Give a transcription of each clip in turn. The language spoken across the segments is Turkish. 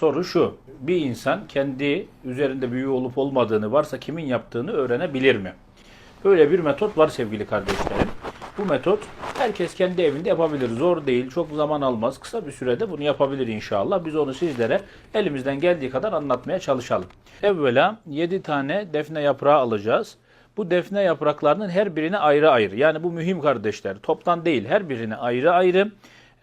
soru şu. Bir insan kendi üzerinde büyü olup olmadığını varsa kimin yaptığını öğrenebilir mi? Böyle bir metot var sevgili kardeşlerim. Bu metot herkes kendi evinde yapabilir. Zor değil, çok zaman almaz. Kısa bir sürede bunu yapabilir inşallah. Biz onu sizlere elimizden geldiği kadar anlatmaya çalışalım. Evvela 7 tane defne yaprağı alacağız. Bu defne yapraklarının her birine ayrı ayrı. Yani bu mühim kardeşler. Toptan değil, her birine ayrı ayrı.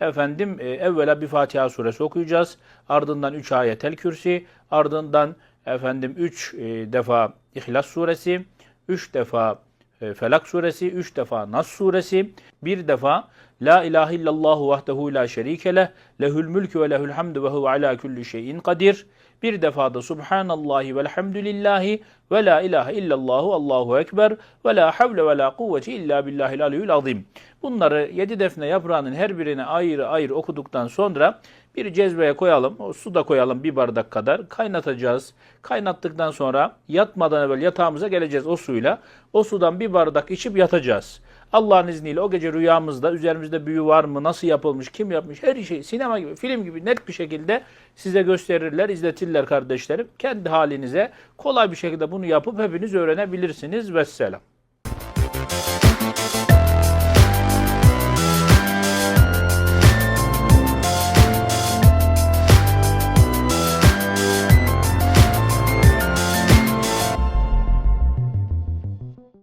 Efendim e, evvela bir Fatiha suresi okuyacağız. Ardından 3 ayetel kürsi. Ardından efendim 3 defa İhlas suresi. 3 defa e, Felak suresi, 3 defa Nas suresi, bir defa La ilahe illallah vahdehu la şerike leh, lehül mülkü ve lehül hamdu ve huve ala kulli şeyin kadir. Bir defa da Subhanallahi velhamdülillahi ve la ilahe illallahu Allahu ekber ve la havle ve la kuvveti illa billahil aliyyül azim. Bunları yedi defne yaprağının her birine ayrı ayrı okuduktan sonra bir cezveye koyalım, o su da koyalım bir bardak kadar. Kaynatacağız. Kaynattıktan sonra yatmadan evvel yatağımıza geleceğiz o suyla. O sudan bir bardak içip yatacağız. Allah'ın izniyle o gece rüyamızda üzerimizde büyü var mı, nasıl yapılmış, kim yapmış her şey sinema gibi, film gibi net bir şekilde size gösterirler, izletirler kardeşlerim. Kendi halinize kolay bir şekilde bunu yapıp hepiniz öğrenebilirsiniz. Vesselam.